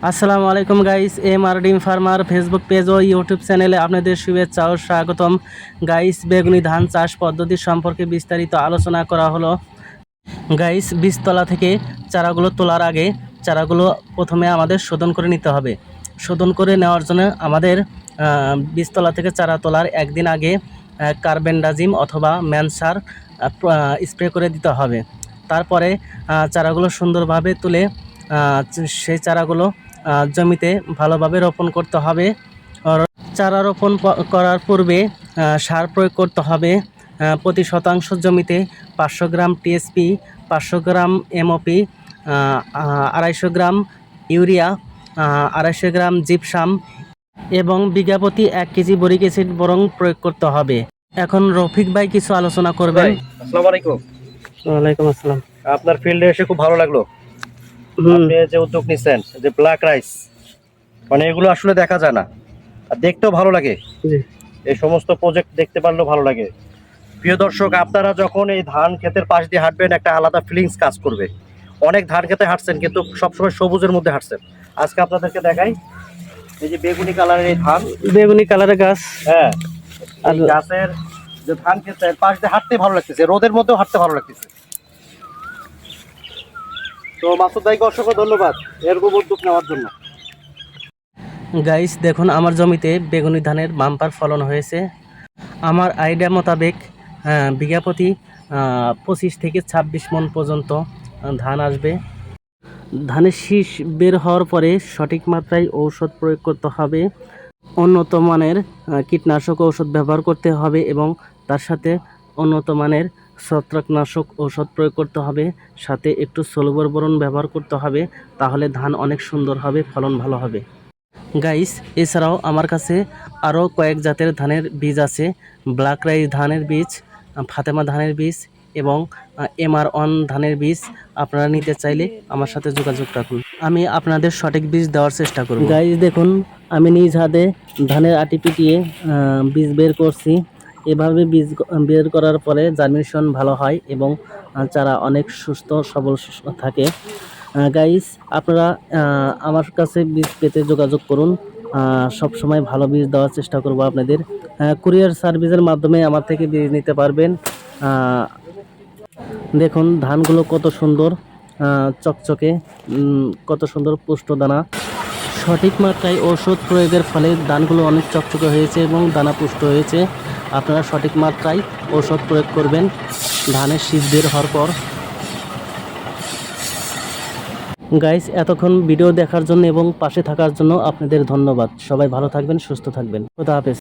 আসসালামু আলাইকুম guys, M R ডিম ফার্মার ফেসবুক পেজ ও ইউটিউব চ্যানেলে আপনাদের শুভেচ্ছা ও স্বাগতম। গাইস, বেগুনি ধান চাষ পদ্ধতি সম্পর্কে বিস্তারিত আলোচনা করা হলো। গাইস, বীজতলা থেকে চারাগুলো তোলার আগে চারাগুলো প্রথমে আমাদের শোধন করে নিতে হবে। শোধন করে নেওয়ার জন্য আমাদের বীজতলা থেকে চারা তোলার একদিন আগে কার্বেন্ডাজিম অথবা ম্যানসার স্প্রে করে দিতে হবে। তারপরে চারাগুলো সুন্দরভাবে তুলে সেই চারাগুলো জমিতে ভালোভাবে রোপণ করতে হবে। চারা রোপণ করার পূর্বে সার প্রয়োগ করতে হবে। প্রতি শতাংশ জমিতে পাঁচশো গ্রাম টিএসপি পাঁচশো গ্রাম এমওপি আড়াইশো গ্রাম ইউরিয়া আড়াইশো গ্রাম জিপসাম এবং বিঘা প্রতি এক কেজি বরিক অ্যাসিড বরং প্রয়োগ করতে হবে। এখন রফিক ভাই কিছু আলোচনা করবেন। আসসালামু আলাইকুম। ওয়ালাইকুম আসসালাম। আপনার ফিল্ডে এসে খুব ভালো লাগল। আপনি যে উদ্যোগ নিচ্ছেন যে ব্ল্যাক রাইস মানে এগুলো আসলে দেখা যায় না। আর দেখতেও ভালো লাগে। এই সমস্ত প্রজেক্ট দেখতে পারলেও ভালো লাগে। প্রিয় দর্শক আপনারা যখন এই ধান ক্ষেতের পাশ দিয়ে হাঁটবেন একটা আলাদা ফিলিংস কাজ করবে। অনেক ধান খেতে হাঁটছেন কিন্তু সবসময় সবুজের মধ্যে হাঁটছেন। আজকে আপনাদেরকে দেখাই এই যে বেগুনি কালারের এই ধান। বেগুনি কালারের গাছ। হ্যাঁ আর গাছের যে ধান খেতে পাশ দিয়ে হাঁটতে ভালো লাগতেছে রোদের মধ্যেও হাঁটতে ভালো লাগতেছে। তো মাসুদ ভাইকে অসংখ্য ধন্যবাদ এরকম উদ্যোগ নেওয়ার জন্য। গাইস দেখুন আমার জমিতে বেগুনি ধানের বাম্পার ফলন হয়েছে। আমার আইডিয়া মোতাবেক আহ, বিঘা প্রতি পঁচিশ থেকে ছাব্বিশ মন পর্যন্ত ধান আসবে। ধানের শীষ বের হওয়ার পরে সঠিক মাত্রায় ঔষধ প্রয়োগ করতে হবে। উন্নত মানের কীটনাশক ঔষধ ব্যবহার করতে হবে এবং তার সাথে উন্নত মানের ছত্রাকনাশক ঔষধ প্রয়োগ করতে হবে, সাথে একটু সলবর বরণ ব্যবহার করতে হবে, তাহলে ধান অনেক সুন্দর হবে, ফলন ভালো হবে। গাইস, এছাড়াও আমার কাছে আরও কয়েক জাতের ধানের বীজ আছে, ব্ল্যাক রাইস ধানের বীজ, ফাতেমা ধানের বীজ এবং এমআর ওয়ান ধানের বীজ, আপনারা নিতে চাইলে আমার সাথে যোগাযোগ রাখুন। আমি আপনাদের সঠিক বীজ দেওয়ার চেষ্টা করব। গাইস, দেখুন, আমি নিজ হাতে ধানের আটি পিটিয়ে বীজ বের করছি। এভাবে বীজ বের করার পরে জার্মিনেশন ভালো হয় এবং চারা অনেক সুস্থ, সবল থাকে। গাইস আপনারা আমার কাছে বীজ পেতে যোগাযোগ করুন। সব সময় ভালো বীজ দেওয়ার চেষ্টা করব আপনাদের। কুরিয়ার সার্ভিসের মাধ্যমে আমার থেকে বীজ নিতে পারবেন। দেখুন, ধানগুলো কত সুন্দর চকচকে কত সুন্দর পুষ্ট দানা। সঠিক মাত্রায় ওষুধ প্রয়োগের ফলে ধানগুলো অনেক চকচকে হয়েছে এবং দানা পুষ্ট হয়েছে। আপনারা সঠিক মাত্রায় ওষুধ প্রয়োগ করবেন। ধানের শীষ বের হওয়ার পর। গাইস এতক্ষণ ভিডিও দেখার জন্য এবং পাশে থাকার জন্য আপনাদের ধন্যবাদ। সবাই ভালো থাকবেন, সুস্থ থাকবেন। খোদা হাফেজ।